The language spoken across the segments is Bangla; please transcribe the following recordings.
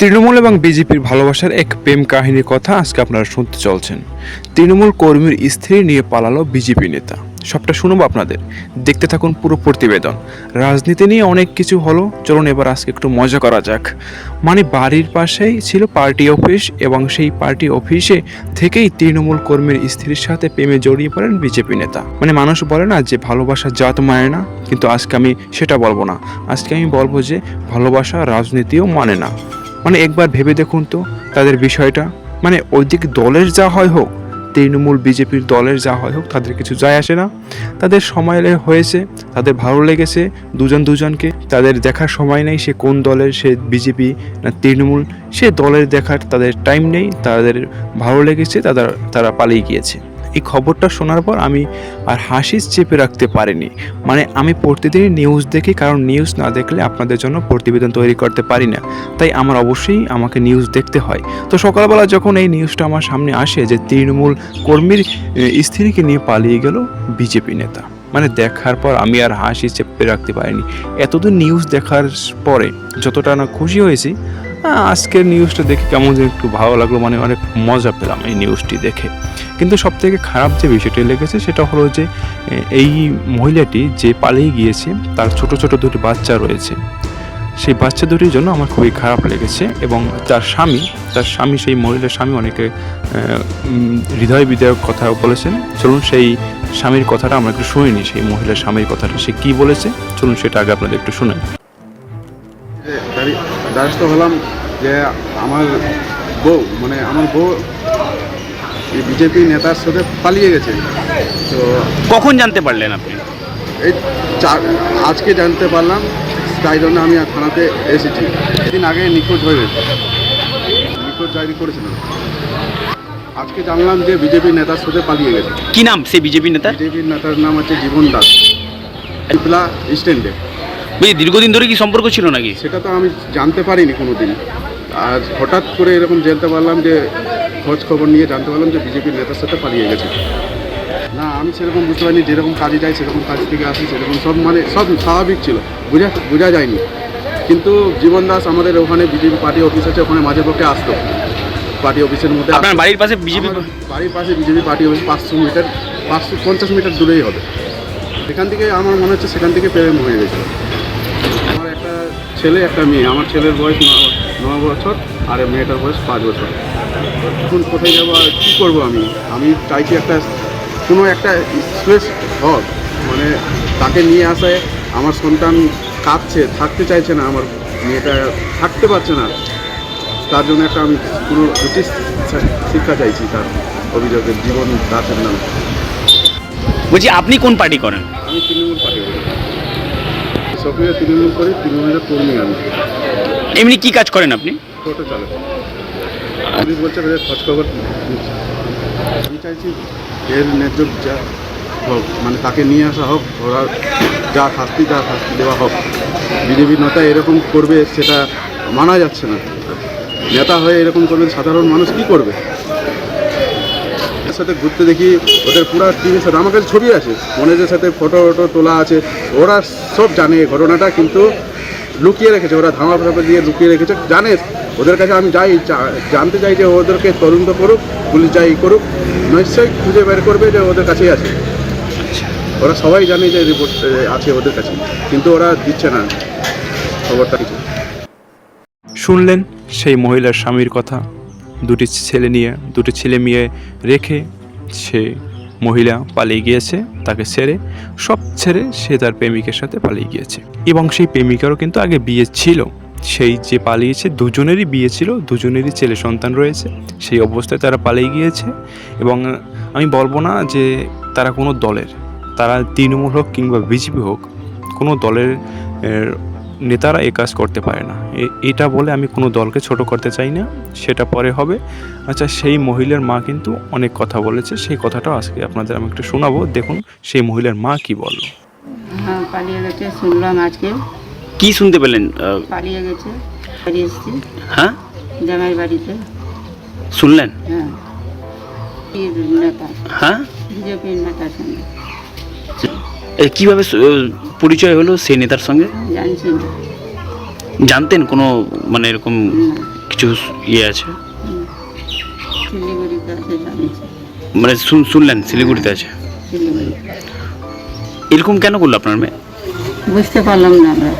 তৃণমূল এবং বিজেপির ভালোবাসার এক প্রেম কাহিনীর কথা আজকে আপনারা শুনতে চলছেন। তৃণমূল কর্মীর স্ত্রী নিয়ে পালালো বিজেপি নেতা। সবটা শুনব আপনাদের। দেখতে থাকুন পুরো প্রতিবেদন। রাজনীতি নিয়ে অনেক কিছু হলো। চলুন এবার আজকে একটু মজা করা যাক। মানে বাড়ির পাশেই ছিল পার্টি অফিস এবং সেই পার্টি অফিসে থেকেই তৃণমূল কর্মীর স্ত্রীর সাথে প্রেমে জড়িয়ে পড়েন বিজেপি নেতা। মানে মানুষ বলে না যে ভালোবাসা জাত মানে না, কিন্তু আজকে আমি সেটা বলব না। আজকে আমি বলব যে ভালোবাসা রাজনীতিও মানে না। মানে একবার ভেবে দেখুন তো তাদের বিষয়টা। মানে ওইদিক দলের যা হয় হোক, তৃণমূল, বিজেপির দলের যা হয় হোক, তাদের কিছু যায় আসে না। তাদের সময় হয়েছে, তাদের ভালো লেগেছে দুজন দুজনকে। তাদের দেখার সময় নেই সে কোন দলের, সে বিজেপি না তৃণমূল। সে দলের দেখার তাদের টাইম নেই, তাদের ভালো লেগেছে তারা তারা পালিয়ে গিয়েছে। এই খবরটা শোনার পর আমি আর হাসি চেপে রাখতে পারিনি। মানে আমি প্রতিদিনই নিউজ দেখি, কারণ নিউজ না দেখলে আপনাদের জন্য প্রতিবেদন তৈরি করতে পারি না। তাই আমার অবশ্যই আমাকে নিউজ দেখতে হয়। তো সকালবেলা যখন এই নিউজটা আমার সামনে আসে যে তৃণমূল কর্মীর স্ত্রীকে নিয়ে পালিয়ে গেল বিজেপি নেতা। মানে দেখার পর আমি আর হাসি চেপে রাখতে পারিনি। এতদিন নিউজ দেখার পরে যতটা না খুশি হয়েছি আজকের নিউজটা দেখে কেমন যে একটু ভালো লাগল মানে অনেক মজা পেলাম এই নিউজটি দেখে। কিন্তু সব থেকে খারাপ যে বিষয়টি লেগেছে, সেটা হলো যে এই মহিলাটি যে পালিয়ে গিয়েছে, তার ছোট ছোট দুটি বাচ্চা রয়েছে। সেই বাচ্চা দুটির জন্য আমার খুবই খারাপ লেগেছে এবং তার স্বামী তার স্বামী, সেই মহিলার স্বামী অনেকে হৃদয় বিদায়ক কথা বলেছেন। চলুন সেই স্বামীর কথাটা আমরা একটু শুনিনি সেই মহিলার স্বামীর কথাটা। সে কি বলেছে? চলুন সেটা আগে আপনাদের একটু শুনে দাঁড়ি- দ্বারস্থ হলাম। যে আমার বউ মানে আমার বউ বিজেপি নেতার সাথে পালিয়ে গেছে। তো কখন জানতে পারলেন আপনি? এই আজকে জানতে পারলাম তাই জন্য আমি থানাতে এসেছি। এদিন আগে নিখোঁজ হয়ে গেছে। নিখোঁজ ডায়েরি করেছিলাম আজকে জানলাম যে বিজেপি নেতার সাথে পালিয়ে গেছে। কি নাম সেই বিজেপি নেতা? বিজেপির নেতার নাম হচ্ছে জীবন দাস। পিপলা স্ট্যান্ডে দীর্ঘদিন ধরে কি সম্পর্ক ছিল নাকি? সেটা তো আমি জানতে পারিনি কোনো দিন আর হঠাৎ করে এরকম জানতে পারলাম যে খোঁজ খবর নিয়ে জানতে পারলাম যে বিজেপির নেতার সাথে পালিয়ে গেছে। না আমি সেরকম বুঝতে পারিনি যেরকম কাজে যাই সেরকম কাজ থেকে আসি সেরকম সব মানে সব স্বাভাবিক ছিল। বোঝা বোঝা যায়নি। কিন্তু জীবন দাস আমাদের ওখানে বিজেপি পার্টি অফিস আছে ওখানে মাঝে পক্ষে আসতো। পার্টি অফিসের মধ্যে আপনার বাড়ির পাশে বিজেপি বাড়ির পাশে বিজেপি পার্টি অফিস পাঁচশো মিটার পাঁচশো পঞ্চাশ মিটার দূরেই হবে। সেখান থেকে আমার মনে হচ্ছে সেখান থেকে প্রেম হয়ে গেছে। ছেলে একটা মেয়ে। আমার ছেলের বয়স ন- বছর আর মেয়েটার বয়স পাঁচ বছর। এখন কোথায় যাব আর কী করব আমি? আমি চাইছি একটা কোনো একটা স্পেস হোক। মানে তাকে নিয়ে আসায় আমার সন্তান কাঁদছে থাকতে চাইছে না আমার মেয়েটা থাকতে পারছে না। তার জন্য একটা আমি পুরো উচিত শিক্ষা চাইছি তার অভিযোগের জীবন দাসের নামে। বলছি আপনি কোন পার্টি করেন? আমি তৃণমূল পার্টি করি। সক্রিয় তৃণমূল করি তৃণমূলের কর্মী আমি। এমনি কি কাজ করেন আপনি? টোটো চালক। পুলিশ বলছে যে খোঁজ খবর নিচ্ছে। আমি চাইছি এর ন্যায্য যা হোক মানে তাকে নিয়ে আসা হোক ওরা যা শাস্তি যা শাস্তি দেওয়া হোক। বিজেপি নেতা এরকম করবে সেটা মানা যাচ্ছে না। নেতা হয়ে এরকম করবে সাধারণ মানুষ কি করবে? সাথে ঘুরতে দেখি, ওদের পুরো টিভির সাথে, আমার কাছে ছবি আছে মনের সাথে ফটো ফটো তোলা আছে, ওরা সব জানে ঘটনাটা, কিন্তু লুকিয়ে রেখেছে, ওরা ধামা ফাঁপা দিয়ে লুকিয়ে রেখেছে, জানে। ওদের কাছে আমি যাই জানতে চাই যে ওদেরকে তদন্ত করুক, পুলিশ যাই করুক, নিশ্চয়ই খুঁজে বের করবে যে ওদের কাছেই আছে। ওরা সবাই জানে যে রিপোর্ট আছে ওদের কাছে, কিন্তু ওরা দিচ্ছে না। খবরটা কিছু শুনলেন সেই মহিলার স্বামীর কথা। দুটি ছেলে নিয়ে, দুটি ছেলে মেয়ে রেখে সে মহিলা পালিয়ে গিয়েছে, তাকে ছেড়ে, সব ছেড়ে সে তার প্রেমিকের সাথে পালিয়ে গিয়েছে। এবং সেই প্রেমিকারও কিন্তু আগে বিয়ে ছিল। সেই যে পালিয়েছে, দুজনেরই বিয়ে ছিল, দুজনেরই ছেলে সন্তান রয়েছে, সেই অবস্থায় তারা পালিয়ে গিয়েছে। এবং আমি বলব না যে তারা কোনো দলের, তারা তৃণমূল হোক কিংবা বিজেপি হোক, কোনো দলের নেতারা এ কাজ করতে পারে না। এ- এটা বলে আমি কোনো দলকে ছোট করতে চাই না। সেটা পরে হবে। আচ্ছা সেই মহিলার মা কিন্তু অনেক কথা বলেছে। সেই কথাটাও আজকে আপনাদের আমি একটু শোনাবো। দেখুন সেই মহিলার মা কি বলল। হ্যাঁ পালিয়ে গেছে শুনলাম আজকে। কি শুনতে পেলেন? পালিয়ে গেছে বাড়ি এসছি। হ্যাঁ? জামাই বাড়িতে। শুনলেন? হ্যাঁ। নেতা। হ্যাঁ? বিজেপির সঙ্গে। এ, কীভাবে পরিচয় হলো সেই নেতার সঙ্গে? জানছি না। জানতেন কোনো মানে এরকম কিছু ইয়ে আছে? শিলিগুড়িতে আছে জানিয়েছে মানে শুন- শুনলেন শিলিগুড়িতে আছে? শিলিগুড়ি। এরকম কেন করল আপনার মেয়ে? বুঝতে পারলাম না আমরা।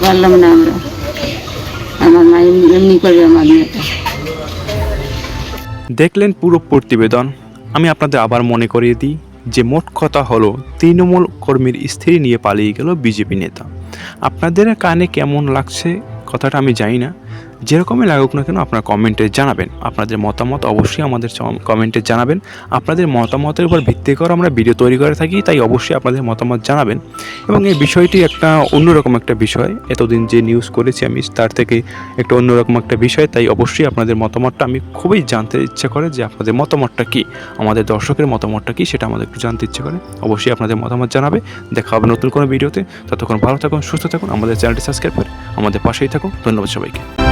পারলাম না আমরা। আমার মা এমনি এমনি করে আমার মেয়েটা। দেখলেন পুরো প্রতিবেদন। আমি আপনাদের আবার মনে করিয়ে দিই যে মোট কথা হলো, তৃণমূল কর্মীর স্ত্রী নিয়ে পালিয়ে গেল বিজেপি নেতা। আপনাদের কানে কেমন লাগছে? কথাটা আমি জানি না। যেরকমই লাগুক না কেন আপনার কমেন্টে জানাবেন। আপনাদের মতামত অবশ্যই আমাদের কমেন্টে জানাবেন। আপনাদের মতামতের উপর ভিত্তি করে আমরা ভিডিও তৈরি করে থাকি, তাই অবশ্যই আপনাদের মতামত জানাবেন। এবং এই বিষয়টি একটা অন্যরকম একটা বিষয়। এতদিন যে নিউজ করেছি আমি, তার থেকে একটা অন্যরকম একটা বিষয়, তাই অবশ্যই আপনাদের মতামতটা আমি খুবই জানতে ইচ্ছে করে যে আপনাদের মতামতটা কী, আমাদের দর্শকের মতামতটা কী, সেটা আমাদের একটু জানতে ইচ্ছে করে। অবশ্যই আপনাদের মতামত জানাবে। দেখা হবে নতুন কোনো ভিডিওতে ততক্ষণ ভালো থাকুন, সুস্থ থাকুন। আমাদের চ্যানেলটি সাবস্ক্রাইব করে আমাদের পাশেই থাকুন। ধন্যবাদ সবাইকে।